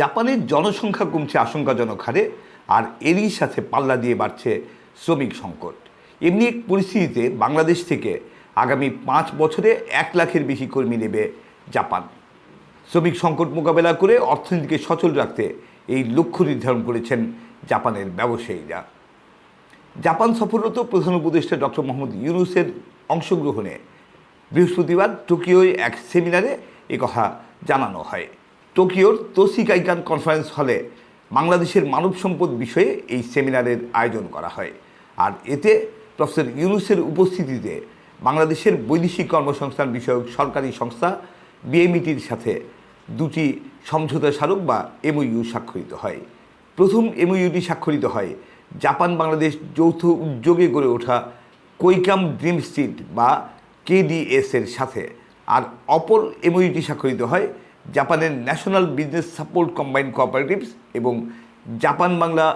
জাপানের জনসংখ্যা কমছে আশঙ্কাজনক হারে, আর এরই সাথে পাল্লা দিয়ে বাড়ছে শ্রমিক সংকট। এমনি এক পরিস্থিতিতে বাংলাদেশ থেকে আগামী পাঁচ বছরে এক লাখের বেশি কর্মী নেবে জাপান। শ্রমিক সংকট মোকাবেলা করে অর্থনীতিকে সচল রাখতে এই লক্ষ্য নির্ধারণ করেছেন জাপানের ব্যবসায়ীরা। জাপান সফররত প্রধান উপদেষ্টা ডক্টর মোহাম্মদ ইউনুসের অংশগ্রহণে বৃহস্পতিবার টোকিওয় এক সেমিনারে কথা জানানো হয়। টোকিওর তোসিকাইকান কনফারেন্স হলে বাংলাদেশের মানব সম্পদ বিষয়ে এই সেমিনারের আয়োজন করা হয়। আর এতে প্রফেসর ইউনুসের উপস্থিতিতে বাংলাদেশের বৈদেশিক কর্মসংস্থান বিষয়ক সরকারি সংস্থা বিএমইটির সাথে দুটি সমঝোতা স্মারক বা এমওইউ স্বাক্ষরিত হয়। প্রথম এমওইউটি স্বাক্ষরিত হয় জাপান বাংলাদেশ যৌথ উদ্যোগে গড়ে ওঠা কৈকাম ড্রিম স্ট্রিট বা কেডিএস এর সাথে। আর অপর এমওইউটি স্বাক্ষরিত হয় জাপানের national business support combined cooperatives এবং জাপান বাংলা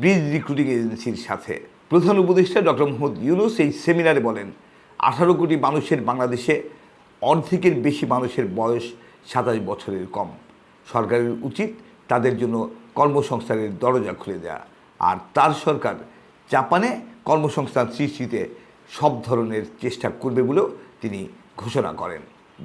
ব্রিজ রিক্রুটিং এজেন্সির সাথে। প্রধান উপদেষ্টা ডক্টর মোহাম্মদ ইউনুস এই সেমিনারে বলেন, আঠারো কোটি মানুষের বাংলাদেশে অর্ধেকের বেশি মানুষের বয়স সাতাশ বছরের কম। সরকারের উচিত তাদের জন্য কর্মসংস্থানের দরজা খুলে দেওয়া আর তার সরকার জাপানে কর্মসংস্থান সৃষ্টিতে সব ধরনের চেষ্টা করবে বলেও তিনি ঘোষণা করেন।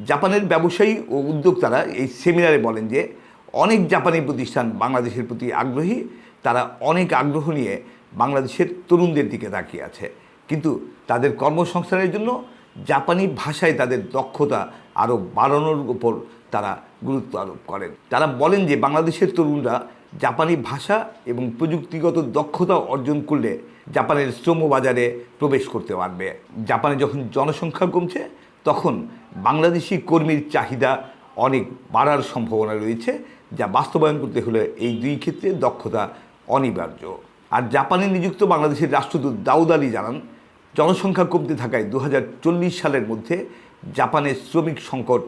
জাপানের ব্যবসায়ী ও উদ্যোক্তারা এই সেমিনারে বলেন যে, অনেক জাপানি প্রতিষ্ঠান বাংলাদেশের প্রতি আগ্রহী, তারা অনেক আগ্রহ নিয়ে বাংলাদেশের তরুণদের দিকে তাকিয়ে আছে। কিন্তু তাদের কর্মসংস্থানের জন্য জাপানি ভাষায় তাদের দক্ষতা আরও বাড়ানোর উপর তারা গুরুত্ব আরোপ করেন। তারা বলেন যে, বাংলাদেশের তরুণরা জাপানি ভাষা এবং প্রযুক্তিগত দক্ষতা অর্জন করলে জাপানের শ্রম বাজারে প্রবেশ করতে পারবে। জাপানে যখন জনসংখ্যা কমছে তখন বাংলাদেশি কর্মীর চাহিদা অনেক বাড়ার সম্ভাবনা রয়েছে, যা বাস্তবায়ন করতে হলে এই দুই ক্ষেত্রে দক্ষতা অনিবার্য। আর জাপানে নিযুক্ত বাংলাদেশের রাষ্ট্রদূত দাউদ আলী জানান, জনসংখ্যা কমতে থাকায় দু হাজার চল্লিশ সালের মধ্যে জাপানের শ্রমিক সংকট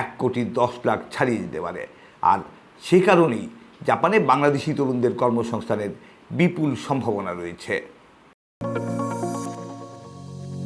এক কোটি দশ লাখ ছাড়িয়ে যেতে পারে। আর সে কারণেই জাপানে বাংলাদেশি তরুণদের কর্মসংস্থানের বিপুল সম্ভাবনা রয়েছে।